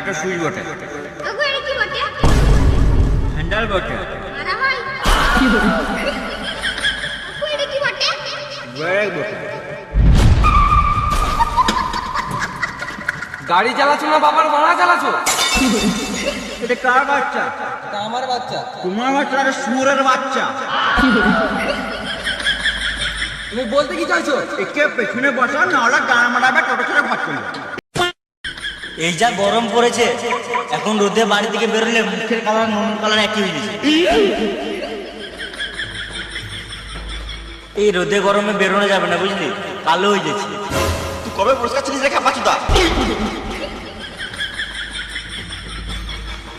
এটা সুইচ বটে। হ্যান্ডেল বটে। গাড়ি চালাচ্ছ না বাবার ভাড়া চালাচ্ছ? এটা কার বাচ্চা? এটা আমার বাচ্চা। তোমার বাচ্চা সুরের বাচ্চা। তুমি বলতে কি চাইছো? একে পেছনে বসা না ওরা গান মারাবে টোটো ছেড়ে ঘর চলে এই যা গরম পড়েছে এখন রোদে বাড়ি থেকে বেরোলে মুখের কালার নুন কালার একই হয়ে গেছে এই রোদে গরমে বেরোনো যাবে না বুঝলি? কালো হয়ে যাচ্ছে। তুই কবে পুরস্কার ছিলিস রেখা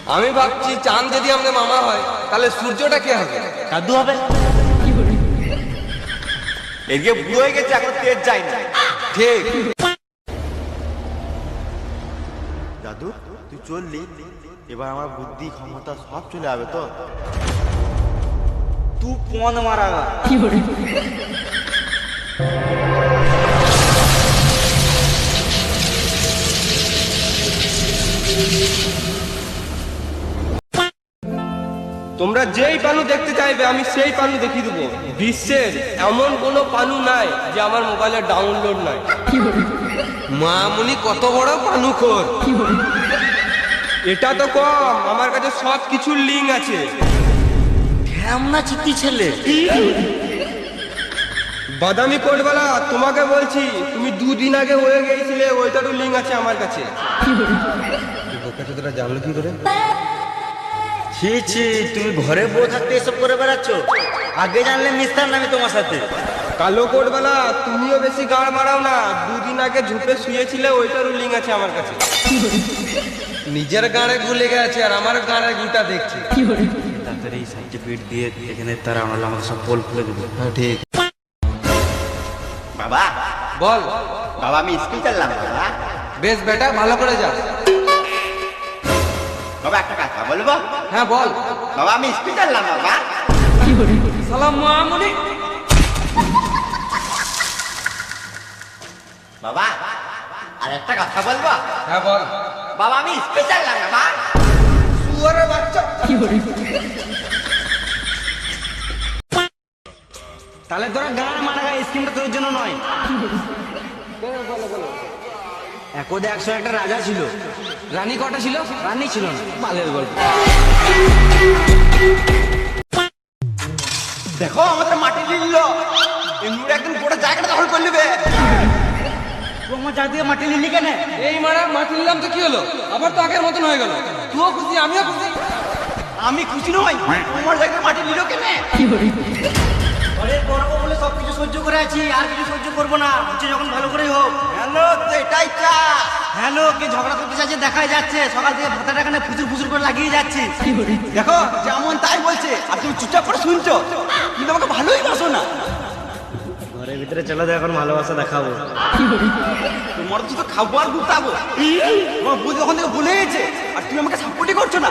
আমি ভাবছি চাঁদ যদি আমাদের মামা হয় তাহলে সূর্যটা কে হবে? কাদু হবে। এদিকে বুড়ো হয়ে গেছে এখন তেজ যায় না। ঠিক। দাদু তুই চললি? এবার আমার বুদ্ধি ক্ষমতা সব চলে যাবে তো। তুই পন মারা তোমরা যেই পানু দেখতে চাইবে আমি সেই পানু দেখিয়ে দেবো। বিশ্বের এমন কোনো পানু নাই যে আমার মোবাইলে ডাউনলোড নাই। মামুনি কত বড় পানু খোর এটা তো কম আমার কাছে সব কিছুর লিঙ্ক আছে। ঢ্যামনা চিত্তি ছেলে। বাদামি কোটবেলা তোমাকে বলছি তুমি দুদিন আগে হয়ে গিয়েছিলে ওইটারও লিঙ্ক আছে আমার কাছে। জানলো কি করে? ছি ছি তুমি ঘরে বউ থাকতে এসব করে বেড়াচ্ছ? আগে জানলে মিশতাম না আমি তোমার সাথে। কালো কোটবেলা তুমিও বেশি গাড় মারাও না। দুদিন আগে ঝুপে শুয়েছিলে ওইটারও লিঙ্ক আছে আমার কাছে। নিজের গাড়ে গুলে গেছে আর আমার গাড়ে গুটা দেখছে। তাড়াতাড়ি এই সার্টিফিকেট দিয়ে এখানে তারা আনালে আমাকে সব পোল খুলে দেবো। হ্যাঁ ঠিক। বাবা বল। বাবা আমি স্কুল চাললাম বাবা। বেশ বেটা ভালো করে যা। বাবা একটা কথা বলব? হ্যাঁ বল। বাবা আমি স্কুল চাললাম বাবা। সালাম মামুনি। বাবা আর একটা কথা বলব? হ্যাঁ বল। বাবা আমি স্কুল চাললাম বাবা। শুয়ারের বাচ্চা। তাহলে তোরা গান মারা গায়ে স্কিমটা তোর জন্য নয়। একদে একশো একটা রাজা ছিল। রানী কটা ছিল? রানী ছিল না। মালের গল্প। দেখো আমাদের মাটি নিল। এমনি একদম গোটা জায়গাটা দখল করে নেবে। তুই আমার জাতীয় মাটি নিলি কেন? এই মারা মাটি নিলাম তো কি হলো? আবার তো আগের মতন হয়ে গেল। তুইও খুশি আমিও খুশি। আমি খুশি নই। তোমার জায়গায় মাটি নিল কেন? ঘরের করব বলে সব কিছু সহ্য করে আছি আর কিছু সহ্য করব না। হচ্ছে যখন ভালো করেই হোক। হ্যালো তো এটাই চা হ্যালো কে ঝগড়া করতে চাইছে দেখাই যাচ্ছে। সকাল থেকে ভাতাটা এখানে ফুচুর ফুচুর করে লাগিয়ে যাচ্ছে। দেখো যেমন তাই বলছে। আর তুমি চুপচাপ করে শুনছো। কিন্তু আমাকে ভালোই বাসো না। ঘরের ভিতরে চলে তো এখন ভালোবাসা দেখাবো। তোমার তো খাব আর গুতাবো তোমার বুঝ ওখান থেকে ভুলে গেছে আর তুমি আমাকে সাপোর্টই করছ না।